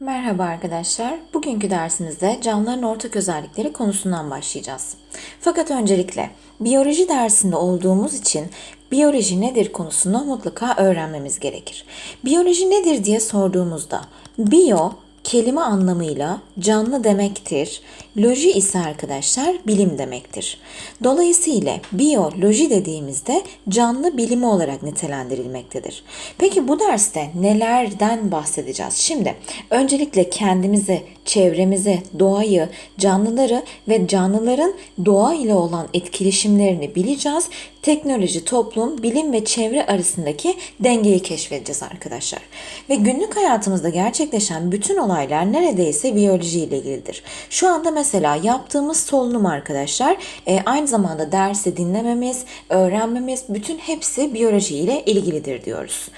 Merhaba arkadaşlar. Bugünkü dersimizde canlıların ortak özellikleri konusundan başlayacağız. Fakat öncelikle biyoloji dersinde olduğumuz için biyoloji nedir konusunu mutlaka öğrenmemiz gerekir. Biyoloji nedir diye sorduğumuzda biyo kelime anlamıyla canlı demektir. Loji ise arkadaşlar bilim demektir. Dolayısıyla biyoloji dediğimizde canlı bilimi olarak nitelendirilmektedir. Peki bu derste nelerden bahsedeceğiz? Şimdi öncelikle kendimizi, çevremizi, doğayı, canlıları ve canlıların doğa ile olan etkileşimlerini bileceğiz. Teknoloji, toplum, bilim ve çevre arasındaki dengeyi keşfedeceğiz arkadaşlar. Ve günlük hayatımızda gerçekleşen bütün olaylar neredeyse biyoloji ile ilgilidir. Şu anda mesela yaptığımız solunum arkadaşlar e, aynı zamanda dersi dinlememiz, öğrenmemiz bütün hepsi biyoloji ile ilgilidir diyoruz.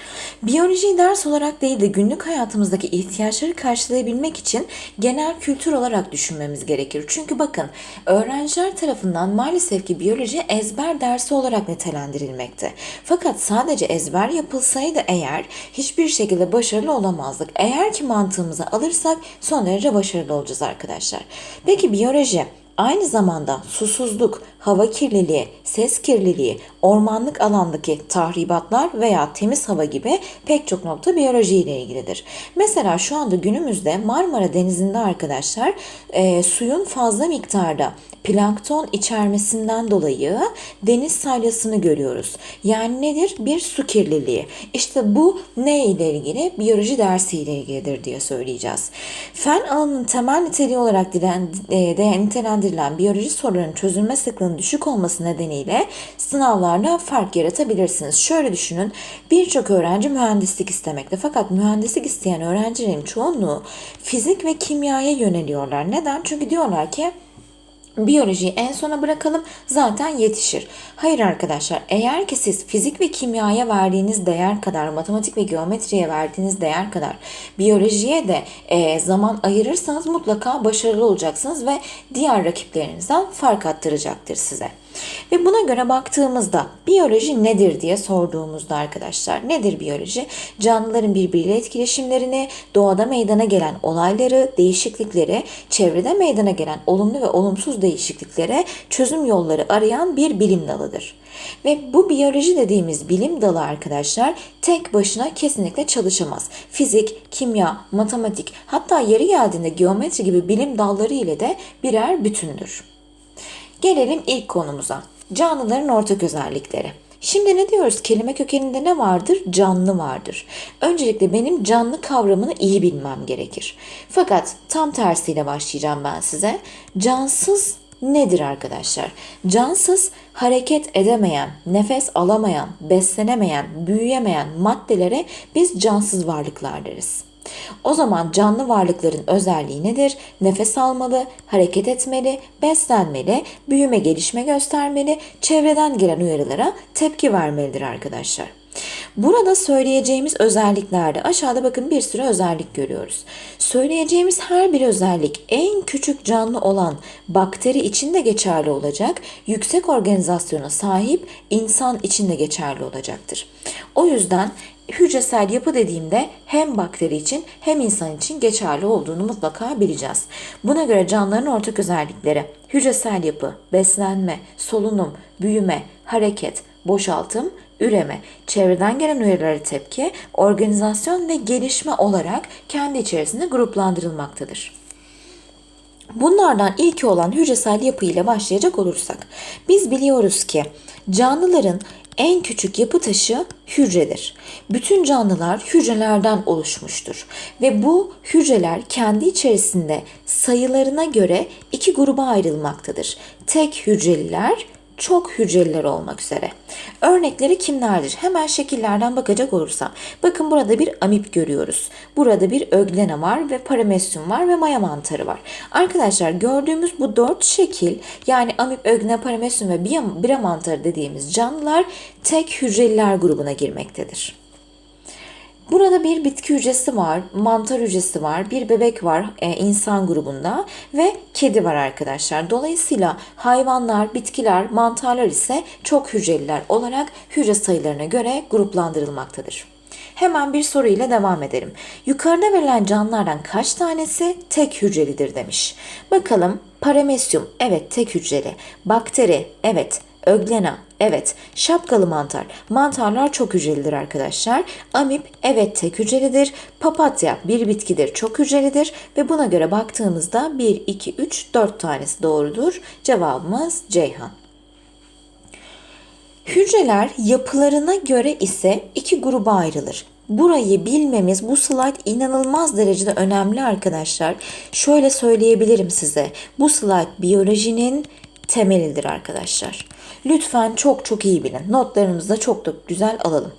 Biyolojiyi ders olarak değil de günlük hayatımızdaki ihtiyaçları karşılayabilmek için genel kültür olarak düşünmemiz gerekir. Çünkü bakın öğrenciler tarafından maalesef ki biyoloji ezber dersi olarak nitelendirilmekte. Fakat sadece ezber yapılsaydı eğer hiçbir şekilde başarılı olamazdık. Eğer ki mantığımıza alırsak son derece başarılı olacağız arkadaşlar. Peki biyoloji aynı zamanda susuzluk, hava kirliliği, ses kirliliği, ormanlık alandaki tahribatlar veya temiz hava gibi pek çok nokta biyoloji ile ilgilidir. Mesela şu anda günümüzde Marmara Denizi'nde arkadaşlar e, suyun fazla miktarda plankton içermesinden dolayı deniz salyasını görüyoruz. Yani nedir? Bir su kirliliği. İşte bu ne ile ilgili? Biyoloji dersi ile ilgilidir diye söyleyeceğiz. Fen alanının temel niteliği olarak dilen, e, nitelendirilen biyoloji sorularının çözülme sıklığının düşük olması nedeniyle sınavlarda fark yaratabilirsiniz. Şöyle düşünün. Birçok öğrenci mühendislik istemekte. Fakat mühendislik isteyen öğrencilerin çoğunluğu fizik ve kimyaya yöneliyorlar. Neden? Çünkü diyorlar ki Biyolojiyi en sona bırakalım zaten yetişir. Hayır arkadaşlar eğer ki siz fizik ve kimyaya verdiğiniz değer kadar matematik ve geometriye verdiğiniz değer kadar biyolojiye de e, zaman ayırırsanız mutlaka başarılı olacaksınız ve diğer rakiplerinizden fark attıracaktır size. Ve buna göre baktığımızda biyoloji nedir diye sorduğumuzda arkadaşlar nedir biyoloji? Canlıların birbiriyle etkileşimlerini, doğada meydana gelen olayları, değişiklikleri, çevrede meydana gelen olumlu ve olumsuz değişikliklere çözüm yolları arayan bir bilim dalıdır. Ve bu biyoloji dediğimiz bilim dalı arkadaşlar tek başına kesinlikle çalışamaz. Fizik, kimya, matematik hatta yeri geldiğinde geometri gibi bilim dalları ile de birer bütündür. Gelelim ilk konumuza. Canlıların ortak özellikleri. Şimdi ne diyoruz? Kelime kökeninde ne vardır? Canlı vardır. Öncelikle benim canlı kavramını iyi bilmem gerekir. Fakat tam tersiyle başlayacağım ben size. Cansız nedir arkadaşlar? Cansız hareket edemeyen, nefes alamayan, beslenemeyen, büyüyemeyen maddelere biz cansız varlıklar deriz. O zaman canlı varlıkların özelliği nedir? Nefes almalı, hareket etmeli, beslenmeli, büyüme gelişme göstermeli, çevreden gelen uyarılara tepki vermelidir arkadaşlar. Burada söyleyeceğimiz özelliklerde aşağıda bakın bir sürü özellik görüyoruz. Söyleyeceğimiz her bir özellik en küçük canlı olan bakteri için de geçerli olacak. Yüksek organizasyona sahip insan için de geçerli olacaktır. O yüzden hücresel yapı dediğimde hem bakteri için hem insan için geçerli olduğunu mutlaka bileceğiz. Buna göre canlıların ortak özellikleri hücresel yapı, beslenme, solunum, büyüme, hareket, boşaltım, üreme, çevreden gelen uyarılara tepki, organizasyon ve gelişme olarak kendi içerisinde gruplandırılmaktadır. Bunlardan ilki olan hücresel yapı ile başlayacak olursak, biz biliyoruz ki canlıların en küçük yapı taşı hücredir. Bütün canlılar hücrelerden oluşmuştur ve bu hücreler kendi içerisinde sayılarına göre iki gruba ayrılmaktadır. Tek hücreliler çok hücreliler olmak üzere. Örnekleri kimlerdir? Hemen şekillerden bakacak olursam. Bakın burada bir amip görüyoruz. Burada bir öglena var ve paramesyum var ve maya mantarı var. Arkadaşlar gördüğümüz bu dört şekil yani amip, öglena, paramesyum ve bira mantarı dediğimiz canlılar tek hücreliler grubuna girmektedir. Burada bir bitki hücresi var, mantar hücresi var, bir bebek var e, insan grubunda ve kedi var arkadaşlar. Dolayısıyla hayvanlar, bitkiler, mantarlar ise çok hücreliler olarak hücre sayılarına göre gruplandırılmaktadır. Hemen bir soruyla devam edelim. Yukarıda verilen canlılardan kaç tanesi tek hücrelidir demiş. Bakalım paramesyum evet tek hücreli. Bakteri evet. Öglena evet. Şapkalı mantar. Mantarlar çok hücrelidir arkadaşlar. Amip evet tek hücrelidir. Papatya bir bitkidir çok hücrelidir. Ve buna göre baktığımızda 1, 2, 3, 4 tanesi doğrudur. Cevabımız Ceyhan. Hücreler yapılarına göre ise iki gruba ayrılır. Burayı bilmemiz bu slide inanılmaz derecede önemli arkadaşlar. Şöyle söyleyebilirim size. Bu slide biyolojinin temelidir arkadaşlar. Lütfen çok çok iyi bilin. Notlarımızı da çok da güzel alalım.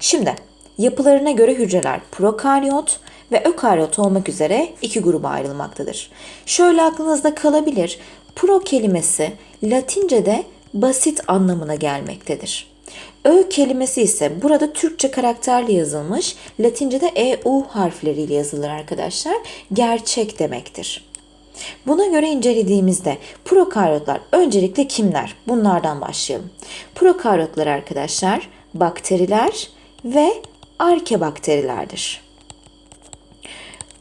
Şimdi yapılarına göre hücreler prokaryot ve ökaryot olmak üzere iki gruba ayrılmaktadır. Şöyle aklınızda kalabilir. Pro kelimesi Latince'de basit anlamına gelmektedir. Ö kelimesi ise burada Türkçe karakterle yazılmış, Latince'de EU harfleriyle yazılır arkadaşlar. Gerçek demektir. Buna göre incelediğimizde prokaryotlar öncelikle kimler? Bunlardan başlayalım. Prokaryotlar arkadaşlar bakteriler ve arkebakterilerdir.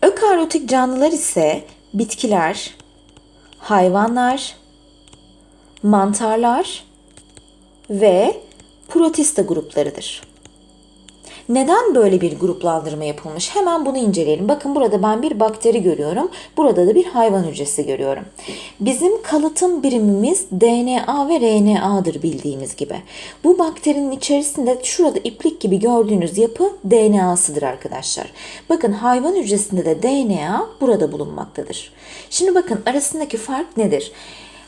Ökaryotik canlılar ise bitkiler, hayvanlar, mantarlar ve protista gruplarıdır. Neden böyle bir gruplandırma yapılmış? Hemen bunu inceleyelim. Bakın burada ben bir bakteri görüyorum. Burada da bir hayvan hücresi görüyorum. Bizim kalıtım birimimiz DNA ve RNA'dır bildiğimiz gibi. Bu bakterinin içerisinde şurada iplik gibi gördüğünüz yapı DNA'sıdır arkadaşlar. Bakın hayvan hücresinde de DNA burada bulunmaktadır. Şimdi bakın arasındaki fark nedir?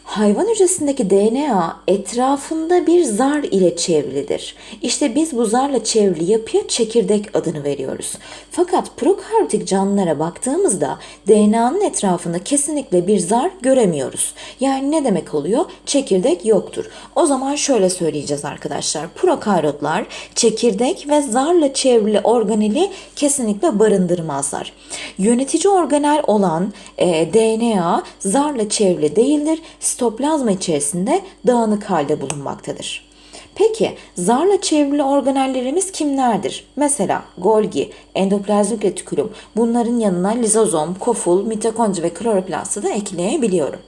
Hayvan hücresindeki DNA etrafında bir zar ile çevrilidir. İşte biz bu zarla çevrili yapıya çekirdek adını veriyoruz. Fakat prokaryotik canlılara baktığımızda DNA'nın etrafında kesinlikle bir zar göremiyoruz. Yani ne demek oluyor? Çekirdek yoktur. O zaman şöyle söyleyeceğiz arkadaşlar. Prokaryotlar çekirdek ve zarla çevrili organeli kesinlikle barındırmazlar. Yönetici organel olan e, DNA zarla çevrili değildir sitoplazma içerisinde dağınık halde bulunmaktadır. Peki zarla çevrili organellerimiz kimlerdir? Mesela Golgi, endoplazmik retikulum bunların yanına lizozom, koful, mitokondri ve kloroplastı da ekleyebiliyorum.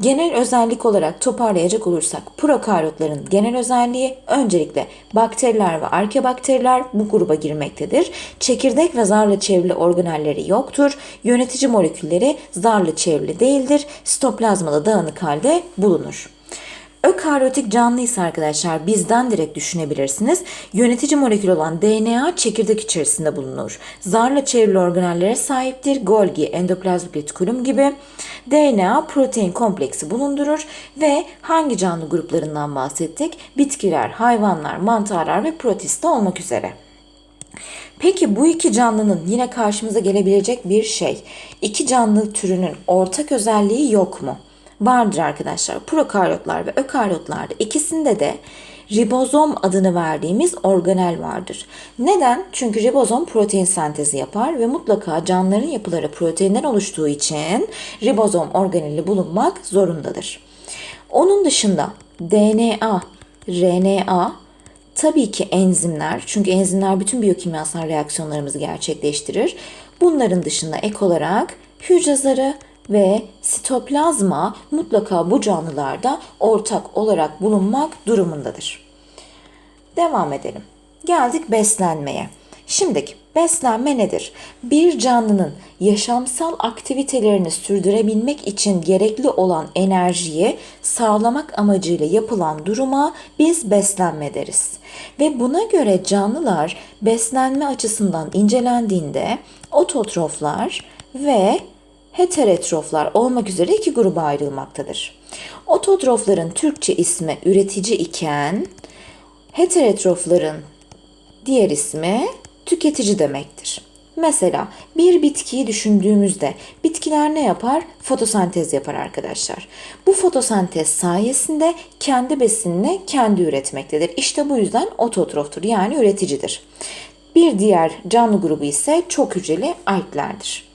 Genel özellik olarak toparlayacak olursak prokaryotların genel özelliği öncelikle bakteriler ve arkebakteriler bu gruba girmektedir. Çekirdek ve zarla çevrili organelleri yoktur. Yönetici molekülleri zarla çevrili değildir. Sitoplazmada dağınık halde bulunur. Ökaryotik canlı ise arkadaşlar bizden direkt düşünebilirsiniz. Yönetici molekül olan DNA çekirdek içerisinde bulunur. Zarla çevrili organellere sahiptir. Golgi, endoplazmik retikulum gibi. DNA protein kompleksi bulundurur ve hangi canlı gruplarından bahsettik? Bitkiler, hayvanlar, mantarlar ve protista olmak üzere. Peki bu iki canlının yine karşımıza gelebilecek bir şey. İki canlı türünün ortak özelliği yok mu? Vardır arkadaşlar. Prokaryotlar ve ökaryotlarda ikisinde de ribozom adını verdiğimiz organel vardır. Neden? Çünkü ribozom protein sentezi yapar ve mutlaka canlıların yapıları proteinden oluştuğu için ribozom organeli bulunmak zorundadır. Onun dışında DNA, RNA, tabii ki enzimler çünkü enzimler bütün biyokimyasal reaksiyonlarımızı gerçekleştirir. Bunların dışında ek olarak hücre zarı, ve sitoplazma mutlaka bu canlılarda ortak olarak bulunmak durumundadır. Devam edelim. Geldik beslenmeye. Şimdiki beslenme nedir? Bir canlının yaşamsal aktivitelerini sürdürebilmek için gerekli olan enerjiyi sağlamak amacıyla yapılan duruma biz beslenme deriz. Ve buna göre canlılar beslenme açısından incelendiğinde ototroflar ve heterotroflar olmak üzere iki gruba ayrılmaktadır. Ototrofların Türkçe ismi üretici iken heterotrofların diğer ismi tüketici demektir. Mesela bir bitkiyi düşündüğümüzde bitkiler ne yapar? Fotosentez yapar arkadaşlar. Bu fotosentez sayesinde kendi besinini kendi üretmektedir. İşte bu yüzden ototroftur yani üreticidir. Bir diğer canlı grubu ise çok hücreli alglerdir.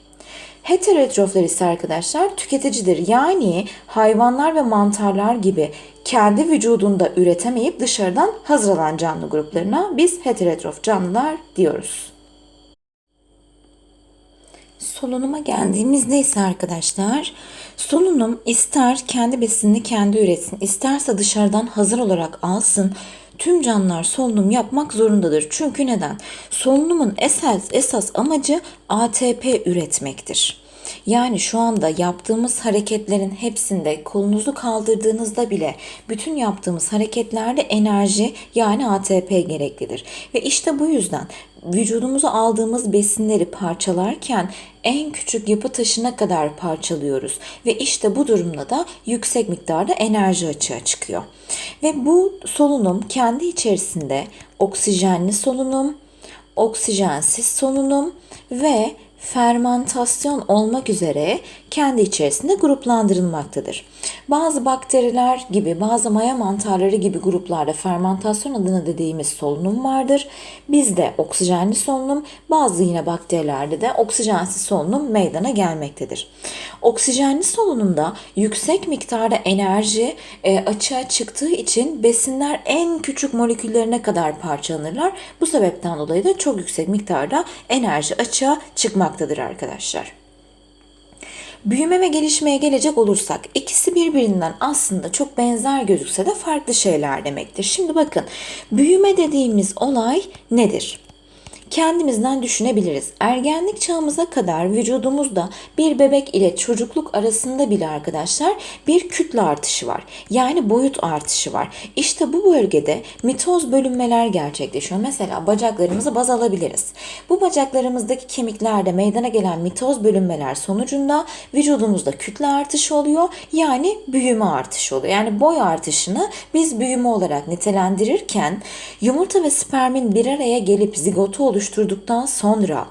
Heterotroflar ise arkadaşlar tüketicidir. Yani hayvanlar ve mantarlar gibi kendi vücudunda üretemeyip dışarıdan hazır alan canlı gruplarına biz heterotrof canlılar diyoruz. Solunuma geldiğimizde ise arkadaşlar solunum ister kendi besinini kendi üretsin isterse dışarıdan hazır olarak alsın tüm canlılar solunum yapmak zorundadır. Çünkü neden? Solunumun esas, esas amacı ATP üretmektir. Yani şu anda yaptığımız hareketlerin hepsinde kolunuzu kaldırdığınızda bile bütün yaptığımız hareketlerde enerji yani ATP gereklidir. Ve işte bu yüzden vücudumuza aldığımız besinleri parçalarken en küçük yapı taşına kadar parçalıyoruz ve işte bu durumda da yüksek miktarda enerji açığa çıkıyor. Ve bu solunum kendi içerisinde oksijenli solunum, oksijensiz solunum ve fermentasyon olmak üzere kendi içerisinde gruplandırılmaktadır. Bazı bakteriler gibi, bazı maya mantarları gibi gruplarda fermentasyon adını dediğimiz solunum vardır. Bizde oksijenli solunum, bazı yine bakterilerde de oksijensiz solunum meydana gelmektedir. Oksijenli solunumda yüksek miktarda enerji e, açığa çıktığı için besinler en küçük moleküllerine kadar parçalanırlar. Bu sebepten dolayı da çok yüksek miktarda enerji açığa çıkmaktadır arkadaşlar. Büyüme ve gelişmeye gelecek olursak ikisi birbirinden aslında çok benzer gözükse de farklı şeyler demektir. Şimdi bakın büyüme dediğimiz olay nedir? Kendimizden düşünebiliriz. Ergenlik çağımıza kadar vücudumuzda bir bebek ile çocukluk arasında bile arkadaşlar bir kütle artışı var. Yani boyut artışı var. İşte bu bölgede mitoz bölünmeler gerçekleşiyor. Mesela bacaklarımızı baz alabiliriz. Bu bacaklarımızdaki kemiklerde meydana gelen mitoz bölünmeler sonucunda vücudumuzda kütle artışı oluyor. Yani büyüme artışı oluyor. Yani boy artışını biz büyüme olarak nitelendirirken yumurta ve spermin bir araya gelip zigotu oluşturuyor oluşturduktan sonra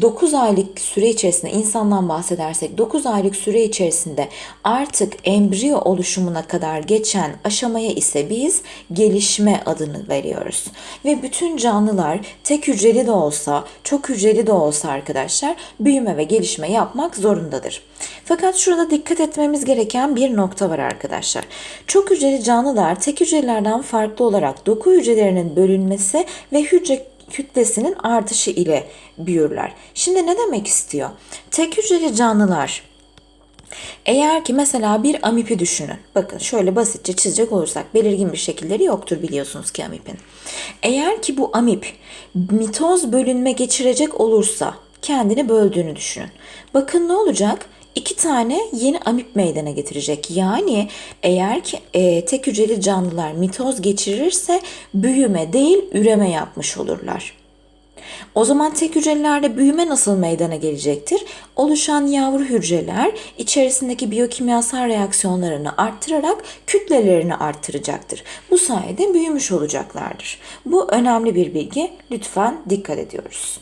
9 aylık süre içerisinde insandan bahsedersek 9 aylık süre içerisinde artık embriyo oluşumuna kadar geçen aşamaya ise biz gelişme adını veriyoruz. Ve bütün canlılar tek hücreli de olsa, çok hücreli de olsa arkadaşlar büyüme ve gelişme yapmak zorundadır. Fakat şurada dikkat etmemiz gereken bir nokta var arkadaşlar. Çok hücreli canlılar tek hücrelerden farklı olarak doku hücrelerinin bölünmesi ve hücre kütlesinin artışı ile büyürler. Şimdi ne demek istiyor? Tek hücreli canlılar eğer ki mesela bir amipi düşünün. Bakın şöyle basitçe çizecek olursak belirgin bir şekilleri yoktur biliyorsunuz ki amipin. Eğer ki bu amip mitoz bölünme geçirecek olursa kendini böldüğünü düşünün. Bakın ne olacak? İki tane yeni amip meydana getirecek. Yani eğer ki e, tek hücreli canlılar mitoz geçirirse büyüme değil üreme yapmış olurlar. O zaman tek hücrelerde büyüme nasıl meydana gelecektir? Oluşan yavru hücreler içerisindeki biyokimyasal reaksiyonlarını arttırarak kütlelerini arttıracaktır. Bu sayede büyümüş olacaklardır. Bu önemli bir bilgi. Lütfen dikkat ediyoruz.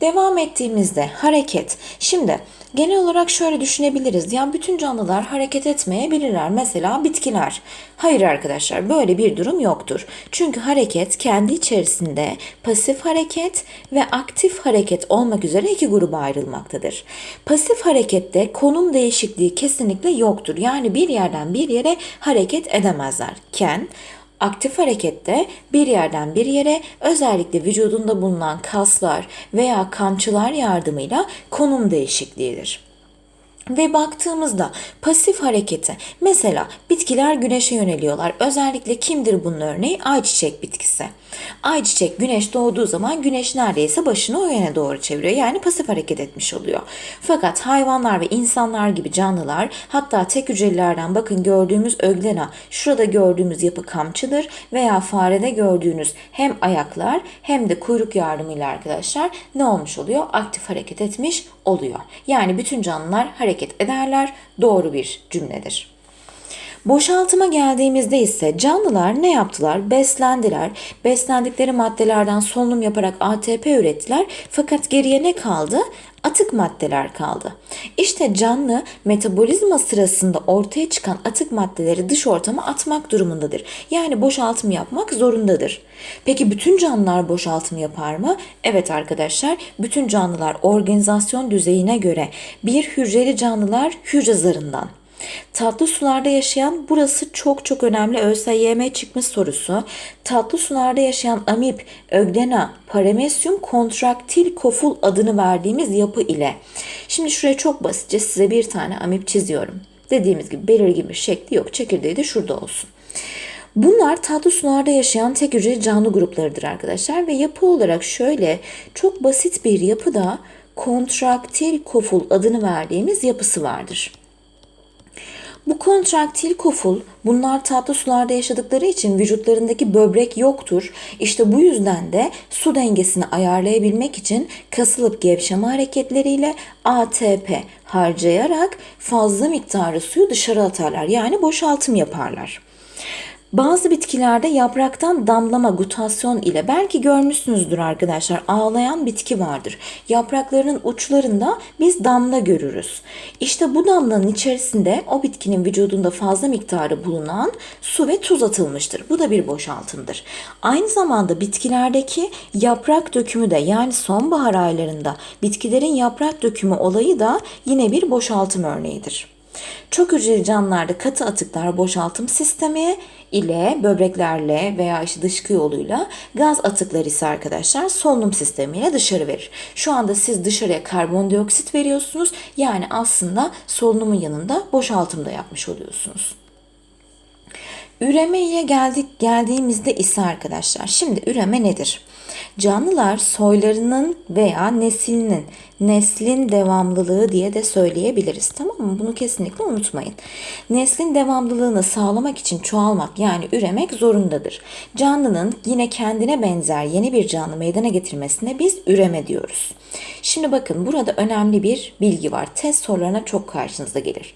Devam ettiğimizde hareket. Şimdi genel olarak şöyle düşünebiliriz. Yani bütün canlılar hareket etmeyebilirler. Mesela bitkiler. Hayır arkadaşlar böyle bir durum yoktur. Çünkü hareket kendi içerisinde pasif hareket ve aktif hareket olmak üzere iki gruba ayrılmaktadır. Pasif harekette konum değişikliği kesinlikle yoktur. Yani bir yerden bir yere hareket edemezler. Ken Aktif harekette bir yerden bir yere özellikle vücudunda bulunan kaslar veya kamçılar yardımıyla konum değişikliğidir. Ve baktığımızda pasif hareketi mesela bitkiler güneşe yöneliyorlar. Özellikle kimdir bunun örneği? Ayçiçek bitkisi. Ayçiçek güneş doğduğu zaman güneş neredeyse başını o yöne doğru çeviriyor. Yani pasif hareket etmiş oluyor. Fakat hayvanlar ve insanlar gibi canlılar hatta tek hücrelilerden bakın gördüğümüz öglena şurada gördüğümüz yapı kamçıdır veya farede gördüğünüz hem ayaklar hem de kuyruk yardımıyla arkadaşlar ne olmuş oluyor? Aktif hareket etmiş oluyor. Yani bütün canlılar hareket ederler. Doğru bir cümledir. Boşaltıma geldiğimizde ise canlılar ne yaptılar? Beslendiler. Beslendikleri maddelerden solunum yaparak ATP ürettiler. Fakat geriye ne kaldı? atık maddeler kaldı. İşte canlı metabolizma sırasında ortaya çıkan atık maddeleri dış ortama atmak durumundadır. Yani boşaltım yapmak zorundadır. Peki bütün canlılar boşaltım yapar mı? Evet arkadaşlar, bütün canlılar organizasyon düzeyine göre bir hücreli canlılar hücre zarından Tatlı sularda yaşayan burası çok çok önemli ÖSYM çıkmış sorusu. Tatlı sularda yaşayan amip, öglena, paramesyum kontraktil koful adını verdiğimiz yapı ile. Şimdi şuraya çok basitçe size bir tane amip çiziyorum. Dediğimiz gibi belirgin bir şekli yok. Çekirdeği de şurada olsun. Bunlar tatlı sularda yaşayan tek hücreli canlı gruplarıdır arkadaşlar ve yapı olarak şöyle çok basit bir yapıda kontraktil koful adını verdiğimiz yapısı vardır. Bu kontraktil koful bunlar tatlı sularda yaşadıkları için vücutlarındaki böbrek yoktur. İşte bu yüzden de su dengesini ayarlayabilmek için kasılıp gevşeme hareketleriyle ATP harcayarak fazla miktarı suyu dışarı atarlar. Yani boşaltım yaparlar. Bazı bitkilerde yapraktan damlama gutasyon ile belki görmüşsünüzdür arkadaşlar ağlayan bitki vardır. Yapraklarının uçlarında biz damla görürüz. İşte bu damlanın içerisinde o bitkinin vücudunda fazla miktarı bulunan su ve tuz atılmıştır. Bu da bir boşaltımdır. Aynı zamanda bitkilerdeki yaprak dökümü de yani sonbahar aylarında bitkilerin yaprak dökümü olayı da yine bir boşaltım örneğidir. Çok hücreli canlılarda katı atıklar boşaltım sistemi ile böbreklerle veya işte dışkı yoluyla gaz atıkları ise arkadaşlar solunum sistemiyle dışarı verir. Şu anda siz dışarıya karbondioksit veriyorsunuz. Yani aslında solunumun yanında boşaltım da yapmış oluyorsunuz. Üremeye geldik geldiğimizde ise arkadaşlar şimdi üreme nedir? Canlılar soylarının veya neslinin, neslin devamlılığı diye de söyleyebiliriz. Tamam mı? Bunu kesinlikle unutmayın. Neslin devamlılığını sağlamak için çoğalmak yani üremek zorundadır. Canlının yine kendine benzer yeni bir canlı meydana getirmesine biz üreme diyoruz. Şimdi bakın burada önemli bir bilgi var. Test sorularına çok karşınıza gelir.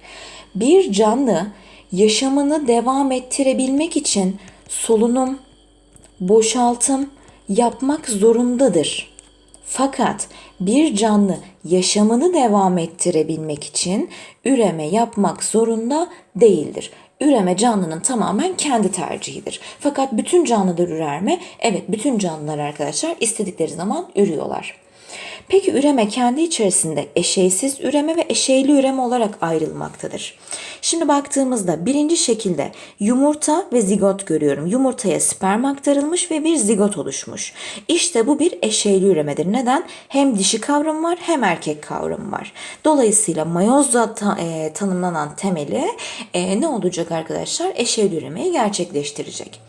Bir canlı yaşamını devam ettirebilmek için solunum, boşaltım yapmak zorundadır. Fakat bir canlı yaşamını devam ettirebilmek için üreme yapmak zorunda değildir. Üreme canlının tamamen kendi tercihidir. Fakat bütün canlılar ürer mi? Evet bütün canlılar arkadaşlar istedikleri zaman ürüyorlar. Peki üreme kendi içerisinde eşeysiz üreme ve eşeyli üreme olarak ayrılmaktadır. Şimdi baktığımızda birinci şekilde yumurta ve zigot görüyorum. Yumurtaya sperm aktarılmış ve bir zigot oluşmuş. İşte bu bir eşeyli üremedir. Neden? Hem dişi kavramı var hem erkek kavramı var. Dolayısıyla mayozla ta, e, tanımlanan temeli e, ne olacak arkadaşlar? Eşeyli üremeyi gerçekleştirecek.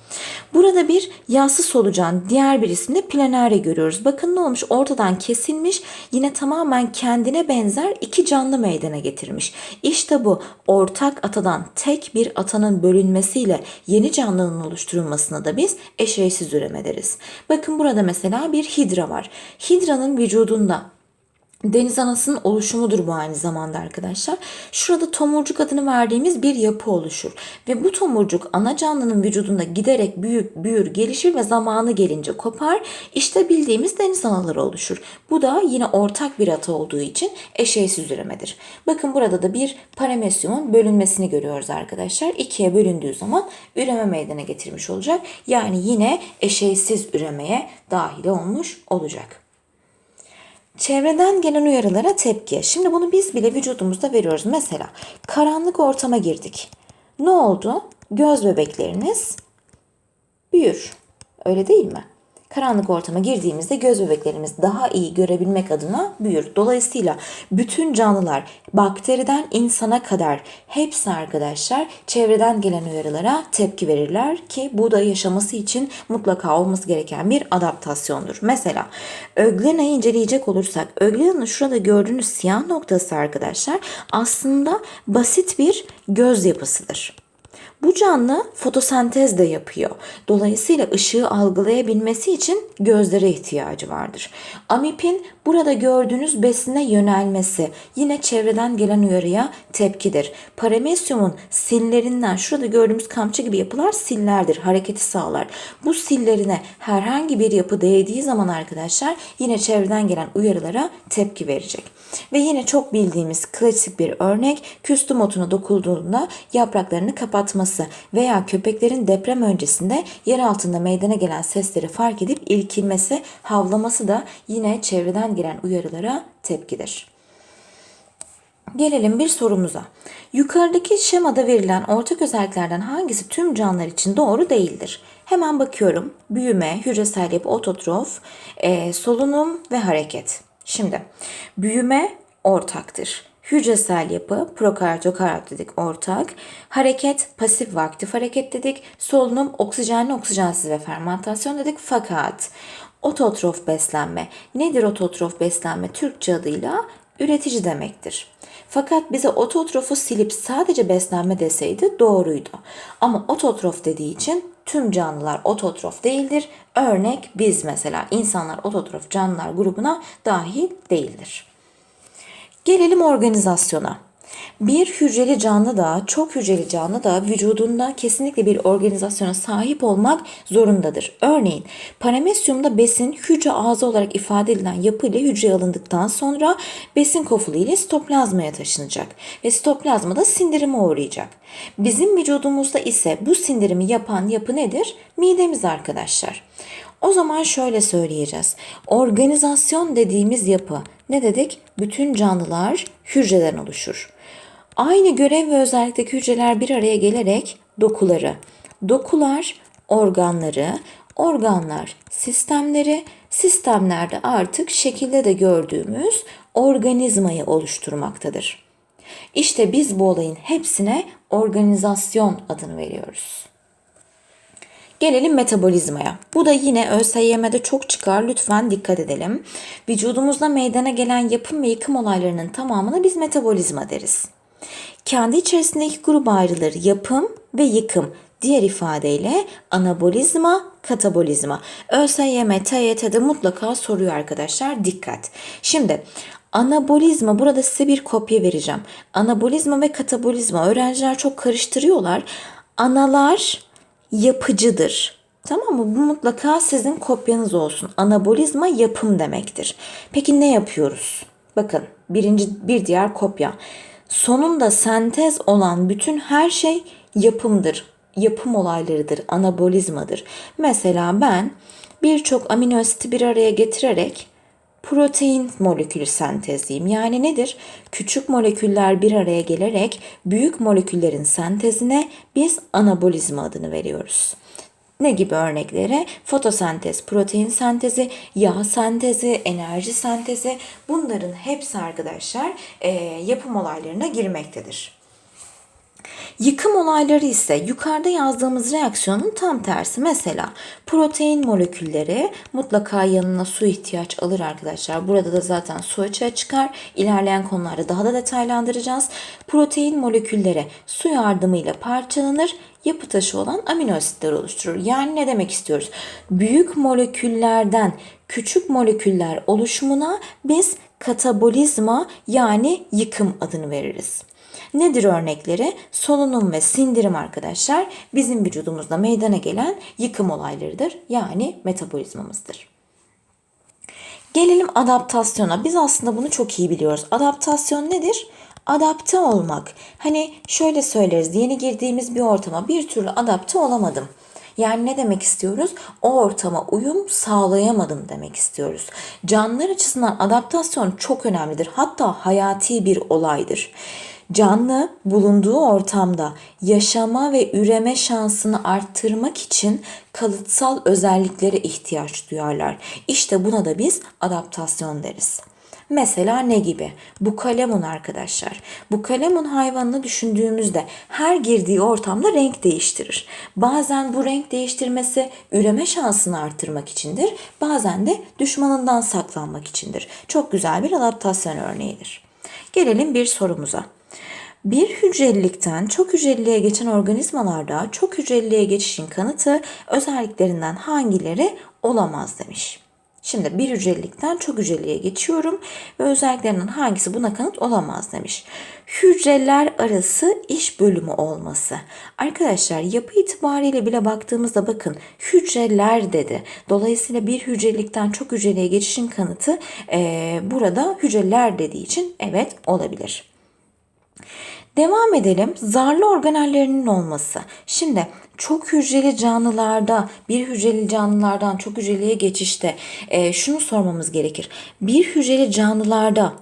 Burada bir yassı solucan diğer bir isimde planare görüyoruz. Bakın ne olmuş ortadan kesilmiş yine tamamen kendine benzer iki canlı meydana getirmiş. İşte bu ortak atadan tek bir atanın bölünmesiyle yeni canlının oluşturulmasına da biz eşeysiz üreme deriz. Bakın burada mesela bir hidra var. Hidranın vücudunda Deniz anasının oluşumudur bu aynı zamanda arkadaşlar. Şurada tomurcuk adını verdiğimiz bir yapı oluşur. Ve bu tomurcuk ana canlının vücudunda giderek büyük büyür, gelişir ve zamanı gelince kopar. İşte bildiğimiz deniz anaları oluşur. Bu da yine ortak bir ata olduğu için eşeysiz üremedir. Bakın burada da bir paramesyumun bölünmesini görüyoruz arkadaşlar. İkiye bölündüğü zaman üreme meydana getirmiş olacak. Yani yine eşeysiz üremeye dahil olmuş olacak. Çevreden gelen uyarılara tepki. Şimdi bunu biz bile vücudumuzda veriyoruz. Mesela karanlık ortama girdik. Ne oldu? Göz bebekleriniz büyür. Öyle değil mi? Karanlık ortama girdiğimizde göz bebeklerimiz daha iyi görebilmek adına büyür. Dolayısıyla bütün canlılar bakteriden insana kadar hepsi arkadaşlar çevreden gelen uyarılara tepki verirler ki bu da yaşaması için mutlaka olması gereken bir adaptasyondur. Mesela Öglena'yı inceleyecek olursak Öglena'nın şurada gördüğünüz siyah noktası arkadaşlar aslında basit bir göz yapısıdır. Bu canlı fotosentez de yapıyor. Dolayısıyla ışığı algılayabilmesi için gözlere ihtiyacı vardır. Amipin burada gördüğünüz besine yönelmesi yine çevreden gelen uyarıya tepkidir. Paramesyumun sillerinden şurada gördüğümüz kamçı gibi yapılar sillerdir. Hareketi sağlar. Bu sillerine herhangi bir yapı değdiği zaman arkadaşlar yine çevreden gelen uyarılara tepki verecek. Ve yine çok bildiğimiz klasik bir örnek küstüm otuna dokunduğunda yapraklarını kapatması veya köpeklerin deprem öncesinde yer altında meydana gelen sesleri fark edip ilkilmesi, havlaması da yine çevreden gelen uyarılara tepkidir. Gelelim bir sorumuza. Yukarıdaki şemada verilen ortak özelliklerden hangisi tüm canlılar için doğru değildir? Hemen bakıyorum. Büyüme, hücresel yapı, ototrof, e, solunum ve hareket. Şimdi büyüme ortaktır. Hücresel yapı, prokaryot, ökaryot dedik ortak. Hareket, pasif ve aktif hareket dedik. Solunum, oksijenli, oksijensiz ve fermentasyon dedik. Fakat ototrof beslenme. Nedir ototrof beslenme? Türkçe adıyla üretici demektir. Fakat bize ototrofu silip sadece beslenme deseydi doğruydu. Ama ototrof dediği için tüm canlılar ototrof değildir. Örnek biz mesela insanlar ototrof canlılar grubuna dahil değildir. Gelelim organizasyona. Bir hücreli canlı da çok hücreli canlı da vücudunda kesinlikle bir organizasyona sahip olmak zorundadır. Örneğin paramesyumda besin hücre ağzı olarak ifade edilen yapı ile hücreye alındıktan sonra besin kofulu ile sitoplazmaya taşınacak ve sitoplazma da sindirime uğrayacak. Bizim vücudumuzda ise bu sindirimi yapan yapı nedir? Midemiz arkadaşlar. O zaman şöyle söyleyeceğiz. Organizasyon dediğimiz yapı ne dedik? Bütün canlılar hücreden oluşur. Aynı görev ve özellikteki hücreler bir araya gelerek dokuları, dokular organları, organlar sistemleri, sistemlerde artık şekilde de gördüğümüz organizmayı oluşturmaktadır. İşte biz bu olayın hepsine organizasyon adını veriyoruz. Gelelim metabolizmaya. Bu da yine ÖSYM'de çok çıkar. Lütfen dikkat edelim. Vücudumuzda meydana gelen yapım ve yıkım olaylarının tamamına biz metabolizma deriz. Kendi içerisinde iki gruba ayrılır. Yapım ve yıkım. Diğer ifadeyle anabolizma, katabolizma. ÖSYM, TYT'de mutlaka soruyor arkadaşlar. Dikkat. Şimdi anabolizma burada size bir kopya vereceğim. Anabolizma ve katabolizma öğrenciler çok karıştırıyorlar. Analar yapıcıdır. Tamam mı? Bu mutlaka sizin kopyanız olsun. Anabolizma yapım demektir. Peki ne yapıyoruz? Bakın birinci bir diğer kopya. Sonunda sentez olan bütün her şey yapımdır. Yapım olaylarıdır, anabolizmadır. Mesela ben birçok amino asiti bir araya getirerek protein molekülü sentezliyim. Yani nedir? Küçük moleküller bir araya gelerek büyük moleküllerin sentezine biz anabolizma adını veriyoruz. Ne gibi örneklere? Fotosentez, protein sentezi, yağ sentezi, enerji sentezi bunların hepsi arkadaşlar e, yapım olaylarına girmektedir. Yıkım olayları ise yukarıda yazdığımız reaksiyonun tam tersi. Mesela protein molekülleri mutlaka yanına su ihtiyaç alır arkadaşlar. Burada da zaten su açığa çıkar. İlerleyen konularda daha da detaylandıracağız. Protein molekülleri su yardımıyla parçalanır yapı taşı olan amino asitler oluşturur. Yani ne demek istiyoruz? Büyük moleküllerden küçük moleküller oluşumuna biz katabolizma yani yıkım adını veririz. Nedir örnekleri? Solunum ve sindirim arkadaşlar bizim vücudumuzda meydana gelen yıkım olaylarıdır. Yani metabolizmamızdır. Gelelim adaptasyona. Biz aslında bunu çok iyi biliyoruz. Adaptasyon nedir? Adapte olmak. Hani şöyle söyleriz. Yeni girdiğimiz bir ortama bir türlü adapte olamadım. Yani ne demek istiyoruz? O ortama uyum sağlayamadım demek istiyoruz. Canlılar açısından adaptasyon çok önemlidir. Hatta hayati bir olaydır. Canlı bulunduğu ortamda yaşama ve üreme şansını arttırmak için kalıtsal özelliklere ihtiyaç duyarlar. İşte buna da biz adaptasyon deriz. Mesela ne gibi? Bu kalemun arkadaşlar. Bu kalemun hayvanını düşündüğümüzde her girdiği ortamda renk değiştirir. Bazen bu renk değiştirmesi üreme şansını artırmak içindir. Bazen de düşmanından saklanmak içindir. Çok güzel bir adaptasyon örneğidir. Gelelim bir sorumuza. Bir hücrelilikten çok hücreliliğe geçen organizmalarda çok hücreliliğe geçişin kanıtı özelliklerinden hangileri olamaz demiş. Şimdi bir hücrelilikten çok hücreliğe geçiyorum ve özelliklerinden hangisi buna kanıt olamaz demiş. Hücreler arası iş bölümü olması. Arkadaşlar yapı itibariyle bile baktığımızda bakın hücreler dedi. Dolayısıyla bir hücrelikten çok hücreliğe geçişin kanıtı eee, burada hücreler dediği için evet olabilir. Devam edelim. Zarlı organellerinin olması. Şimdi çok hücreli canlılarda bir hücreli canlılardan çok hücreliye geçişte e, şunu sormamız gerekir. Bir hücreli canlılarda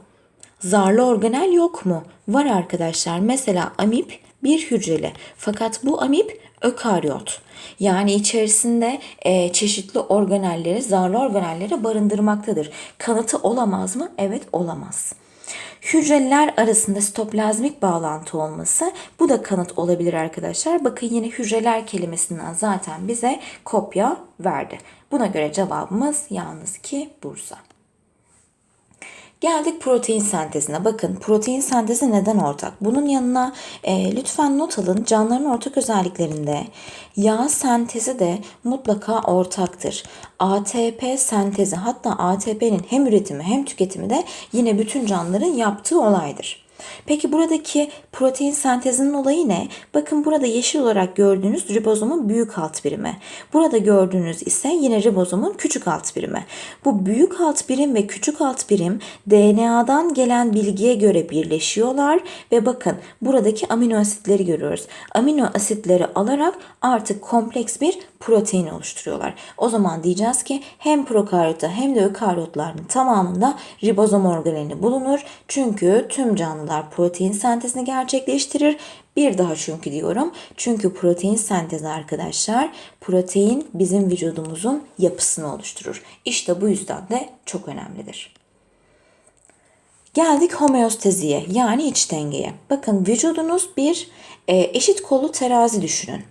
zarlı organel yok mu? Var arkadaşlar. Mesela amip bir hücreli. Fakat bu amip ökaryot. Yani içerisinde e, çeşitli organelleri, zarlı organelleri barındırmaktadır. Kanıtı olamaz mı? Evet olamaz. Hücreler arasında sitoplazmik bağlantı olması bu da kanıt olabilir arkadaşlar. Bakın yine hücreler kelimesinden zaten bize kopya verdi. Buna göre cevabımız yalnız ki Bursa. Geldik protein sentezine. Bakın protein sentezi neden ortak? Bunun yanına e, lütfen not alın. Canlıların ortak özelliklerinde yağ sentezi de mutlaka ortaktır. ATP sentezi hatta ATP'nin hem üretimi hem tüketimi de yine bütün canlıların yaptığı olaydır. Peki buradaki protein sentezinin olayı ne? Bakın burada yeşil olarak gördüğünüz ribozomun büyük alt birimi. Burada gördüğünüz ise yine ribozomun küçük alt birimi. Bu büyük alt birim ve küçük alt birim DNA'dan gelen bilgiye göre birleşiyorlar ve bakın buradaki amino asitleri görüyoruz. Amino asitleri alarak artık kompleks bir protein oluşturuyorlar. O zaman diyeceğiz ki hem prokaryotta hem de ökaryotların tamamında ribozom organeli bulunur. Çünkü tüm canlılar protein sentezini gerçekleştirir. Bir daha çünkü diyorum. Çünkü protein sentezi arkadaşlar protein bizim vücudumuzun yapısını oluşturur. İşte bu yüzden de çok önemlidir. Geldik homeostaziye yani iç dengeye. Bakın vücudunuz bir eşit kollu terazi düşünün.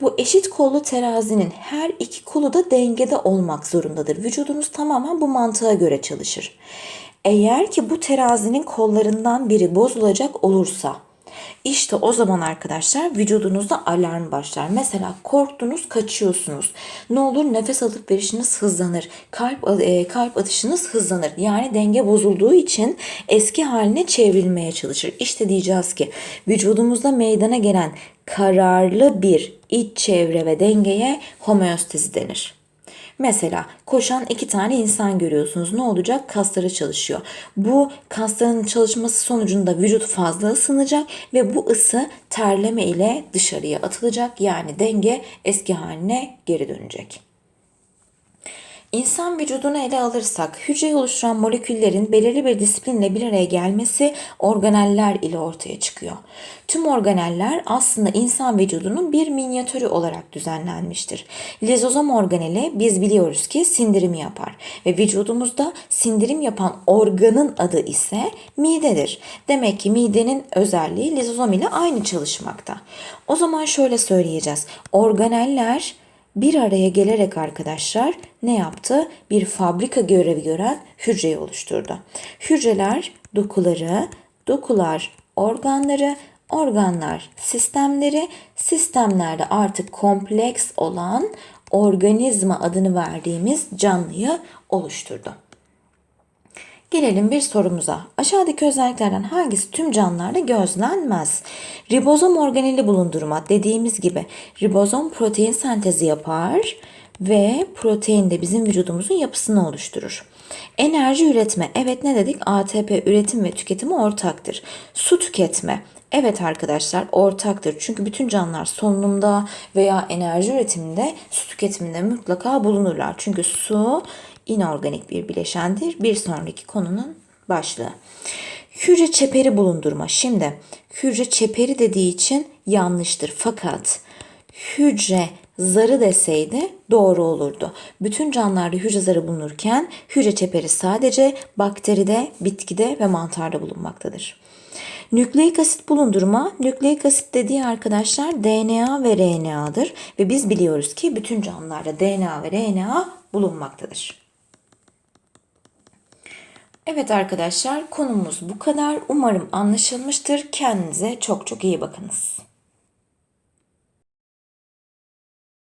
Bu eşit kollu terazinin her iki kolu da dengede olmak zorundadır. Vücudunuz tamamen bu mantığa göre çalışır. Eğer ki bu terazinin kollarından biri bozulacak olursa işte o zaman arkadaşlar vücudunuzda alarm başlar. Mesela korktunuz, kaçıyorsunuz. Ne olur nefes alıp verişiniz hızlanır. Kalp e, kalp atışınız hızlanır. Yani denge bozulduğu için eski haline çevrilmeye çalışır. İşte diyeceğiz ki vücudumuzda meydana gelen kararlı bir iç çevre ve dengeye homeostazi denir. Mesela koşan iki tane insan görüyorsunuz. Ne olacak? Kasları çalışıyor. Bu kasların çalışması sonucunda vücut fazla ısınacak ve bu ısı terleme ile dışarıya atılacak. Yani denge eski haline geri dönecek. İnsan vücudunu ele alırsak hücreyi oluşturan moleküllerin belirli bir disiplinle bir araya gelmesi organeller ile ortaya çıkıyor. Tüm organeller aslında insan vücudunun bir minyatürü olarak düzenlenmiştir. Lizozom organeli biz biliyoruz ki sindirimi yapar ve vücudumuzda sindirim yapan organın adı ise midedir. Demek ki midenin özelliği lizozom ile aynı çalışmakta. O zaman şöyle söyleyeceğiz. Organeller bir araya gelerek arkadaşlar ne yaptı? Bir fabrika görevi gören hücreyi oluşturdu. Hücreler dokuları, dokular organları, organlar sistemleri, sistemlerde artık kompleks olan organizma adını verdiğimiz canlıyı oluşturdu. Gelelim bir sorumuza. Aşağıdaki özelliklerden hangisi tüm canlılarda gözlenmez? Ribozom organeli bulundurma dediğimiz gibi ribozom protein sentezi yapar ve protein de bizim vücudumuzun yapısını oluşturur. Enerji üretme. Evet ne dedik? ATP üretim ve tüketimi ortaktır. Su tüketme. Evet arkadaşlar ortaktır. Çünkü bütün canlılar solunumda veya enerji üretiminde su tüketiminde mutlaka bulunurlar. Çünkü su inorganik bir bileşendir. Bir sonraki konunun başlığı. Hücre çeperi bulundurma. Şimdi hücre çeperi dediği için yanlıştır. Fakat hücre zarı deseydi doğru olurdu. Bütün canlılarda hücre zarı bulunurken hücre çeperi sadece bakteride, bitkide ve mantarda bulunmaktadır. Nükleik asit bulundurma, nükleik asit dediği arkadaşlar DNA ve RNA'dır ve biz biliyoruz ki bütün canlılarda DNA ve RNA bulunmaktadır. Evet arkadaşlar konumuz bu kadar. Umarım anlaşılmıştır. Kendinize çok çok iyi bakınız.